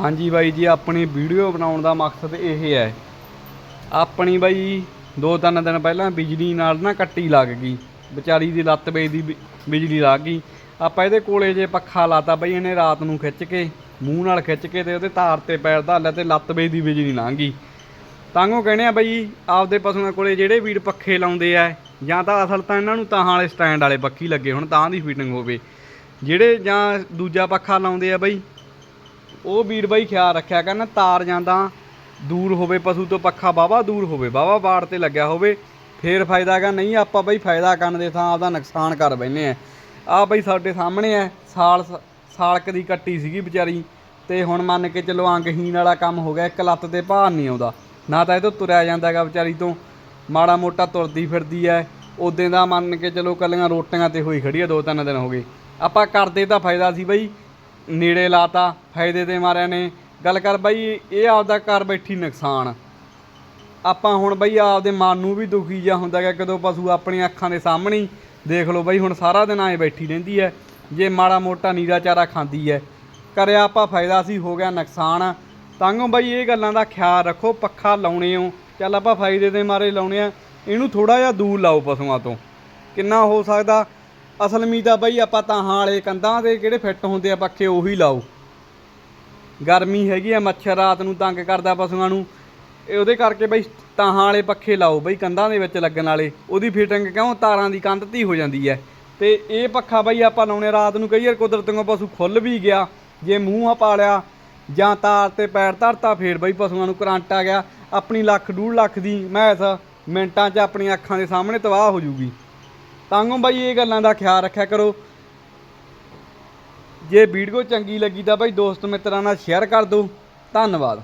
ਹਾਂਜੀ ਬਾਈ ਜੀ, ਆਪਣੀ ਵੀਡੀਓ ਬਣਾਉਣ ਦਾ ਮਕਸਦ ਇਹ ਹੈ। ਆਪਣੀ ਬਾਈ, ਦੋ ਤਿੰਨ ਦਿਨ ਪਹਿਲਾਂ ਬਿਜਲੀ ਨਾਲ ਨਾ ਕੱਟੀ ਲੱਗ ਗਈ। ਵਿਚਾਰੀ ਦੀ ਲੱਤ ਵੇ ਦੀ ਬਿ- ਬਿਜਲੀ ਲੱਗ ਗਈ। ਆਪਾਂ ਇਹਦੇ ਕੋਲੇ ਜੇ ਪੱਖਾ ਲਾਤਾ ਬਈ, ਇਹਨੇ ਰਾਤ ਨੂੰ ਖਿੱਚ ਕੇ, ਮੂੰਹ ਨਾਲ ਖਿੱਚ ਕੇ ਤੇ ਉਹਦੇ ਤਾਰ ਤੇ ਪੈਰ ਧਾਲਿਆ ਤੇ ਲੱਤ ਵੇ ਦੀ ਬਿਜਲੀ ਲੰਘ ਗਈ। ਤਾਂਗੋ ਕਹਿੰਦੇ ਆ ਬਈ, ਆਪਦੇ ਪਸ਼ੂਆਂ ਕੋਲੇ ਜਿਹੜੇ ਵੀਰ ਪੱਖੇ ਲਾਉਂਦੇ ਆ, ਜਾਂ ਤਾਂ ਅਸਲ ਤਾਂ ਇਹਨਾਂ ਨੂੰ ਤਾਂ ਵਾਲੇ ਸਟੈਂਡ ਵਾਲੇ ਪੱਖੀ ਲੱਗੇ ਹੁਣ, ਤਾਂ ਦੀ ਫਿਟਿੰਗ ਹੋਵੇ। ਜਿਹੜੇ ਜਾਂ ਦੂਜਾ ਪੱਖਾ ਲਾਉਂਦੇ ਆ ਬਈ ਉਹ ਵੀਰ ਬਾਈ ਖਿਆਲ ਰੱਖਿਆ ਕਰਨ ਤਾਰ ਜਾਂਦਾ, ਦੂਰ ਹੋਵੇ ਪਸ਼ੂ ਤੋਂ ਪੱਖਾ ਬਾਵਾ ਦੂਰ ਹੋਵੇ ਬਾਵਾ ਬਾੜ ਤੇ ਲੱਗਿਆ ਹੋਵੇ, ਫੇਰ ਫਾਇਦਾ ਹੈਗਾ, ਨਹੀਂ ਆਪਾਂ ਬਈ ਫਾਇਦਾ ਕਰਨ ਦੇ ਥਾਂ ਆਪਦਾ ਨੁਕਸਾਨ ਕਰ ਬੈਨੇ ਆ। ਆ ਬਈ ਸਾਡੇ ਸਾਹਮਣੇ ਐ ਸਾਲ ਸਾਲਕ ਦੀ ਕੱਟੀ ਸੀਗੀ ਵਿਚਾਰੀ, ਤੇ ਹੁਣ ਮੰਨ ਕੇ ਚਲੋ ਅੰਗਹੀਨ ਵਾਲਾ ਕੰਮ ਹੋ ਗਿਆ, ਇੱਕ ਲੱਤ ਤੇ ਭਾਰ ਨਹੀਂ ਆਉਂਦਾ। ਨਾ ਤਾਂ ਇਹ ਤੋਂ ਤੁਰਿਆ ਜਾਂਦਾ ਹੈਗਾ ਵਿਚਾਰੀ ਤੋਂ, ਮਾੜਾ ਮੋਟਾ ਤੁਰਦੀ ਫਿਰਦੀ ਐ ਉਦੋਂ ਦਾ ਮੰਨ ਕੇ ਚਲੋ ਕੱਲੀਆਂ ਰੋਟੀਆਂ ਤੇ ਹੋਈ ਖੜੀ ਆ ਦੋ ਤਿੰਨ ਦਿਨ ਹੋ ਗਏ। ਆਪਾਂ ਕਰਦੇ ਤਾਂ ਫਾਇਦਾ ਸੀ ਬਈ ਨੇੜੇ ਲਾਤਾ, ਫਾਇਦੇ ਦੇ ਮਾਰਿਆਂ ਨੇ। ਗੱਲ ਕਰ ਬਾਈ, ਇਹ ਆਪਦਾ ਘਰ ਬੈਠੀ ਨੁਕਸਾਨ। ਆਪਾਂ ਹੁਣ ਬਈ ਆਪਦੇ ਮਨ ਨੂੰ ਵੀ ਦੁਖੀ ਜਿਹਾ ਹੁੰਦਾ ਹੈ ਕਦੋਂ ਪਸ਼ੂ ਆਪਣੀਆਂ ਅੱਖਾਂ ਦੇ ਸਾਹਮਣੇ ਦੇਖ ਲਓ ਬਈ, ਹੁਣ ਸਾਰਾ ਦਿਨ ਐ ਬੈਠੀ ਰਹਿੰਦੀ ਹੈ। ਜੇ ਮਾੜਾ ਮੋਟਾ ਨੀਰਾ ਚਾਰਾ ਖਾਂਦੀ ਹੈ। ਕਰਿਆ ਆਪਾਂ ਫਾਇਦਾ ਸੀ, ਹੋ ਗਿਆ ਨੁਕਸਾਨ। ਤਾਂਗੋ ਬਈ ਇਹ ਗੱਲਾਂ ਦਾ ਖਿਆਲ ਰੱਖੋ, ਪੱਖਾ ਲਾਉਣੇ ਹੋ। ਚੱਲ ਆਪਾਂ ਫਾਇਦੇ ਦੇ ਮਾਰੇ ਲਾਉਣੇ ਆ। ਇਹਨੂੰ ਥੋੜਾ ਜਿਹਾ ਦੂਰ ਲਾਓ ਪਸ਼ੂਆਂ ਤੋਂ। ਕਿੰਨਾ ਹੋ ਸਕਦਾ ਅਸਲ ਮੀ ਆ ਬਈ ਆਪਾਂ ਤਾਹਾਂ ਵਾਲੇ ਕੰਧਾਂ ਦੇ ਕਿਹੜੇ ਫਿੱਟ ਹੁੰਦੇ ਆ ਪੱਖੇ ਉਹੀ ਲਾਓ। ਗਰਮੀ ਹੈਗੀ ਆ, ਮੱਛਰ ਰਾਤ ਨੂੰ ਤੰਗ ਕਰਦਾ ਪਸ਼ੂਆਂ ਨੂੰ। ਇਹ ਉਹਦੇ ਕਰਕੇ ਬਈ ਤਾਹਾਂ ਵਾਲੇ ਪੱਖੇ ਲਾਓ ਬਈ, ਕੰਧਾਂ ਦੇ ਵਿੱਚ ਲੱਗਣ ਵਾਲੇ। ਉਹਦੀ ਫਿਟਿੰਗ ਕਿਉਂ? ਤਾਰਾਂ ਦੀ ਕੰਧ ਤੀ ਹੋ ਜਾਂਦੀ ਹੈ ਤੇ ਇਹ ਪੱਖਾ ਬਈ ਆਪਾਂ ਲਾਉਣੇ ਰਾਤ ਨੂੰ ਕਈ ਵਾਰ ਕੁਦਰਤੋਂ ਪਸ਼ੂ ਖੁੱਲ ਵੀ ਗਿਆ, ਜੇ ਮੂੰਹ ਆ ਪਾ ਜਾਂ ਤਾਰ ਤੇ ਪੈਰ ਧਰਤਾ ਫੇਰ ਬਈ ਪਸ਼ੂਆਂ ਨੂੰ ਕਰੰਟ ਆ ਗਿਆ। ਆਪਣੀ ਲੱਖ, ਡੂਢ ਲੱਖ ਦੀ ਮੈਸ ਮਿੰਟਾਂ 'ਚ ਆਪਣੀਆਂ ਅੱਖਾਂ ਦੇ ਸਾਹਮਣੇ ਤਬਾਹ ਹੋ ਜੂਗੀ। ਤਾਂਗੋਂ ਬਾਈ ਇਹ ਗੱਲਾਂ ਦਾ ਖਿਆਲ ਰੱਖਿਆ ਕਰੋ। ਜੇ ਵੀਡੀਓ ਚੰਗੀ ਲੱਗੀ ਤਾਂ ਬਾਈ ਦੋਸਤ ਮਿੱਤਰਾਂ ਨਾਲ ਸ਼ੇਅਰ ਕਰ ਦਿਓ। ਧੰਨਵਾਦ।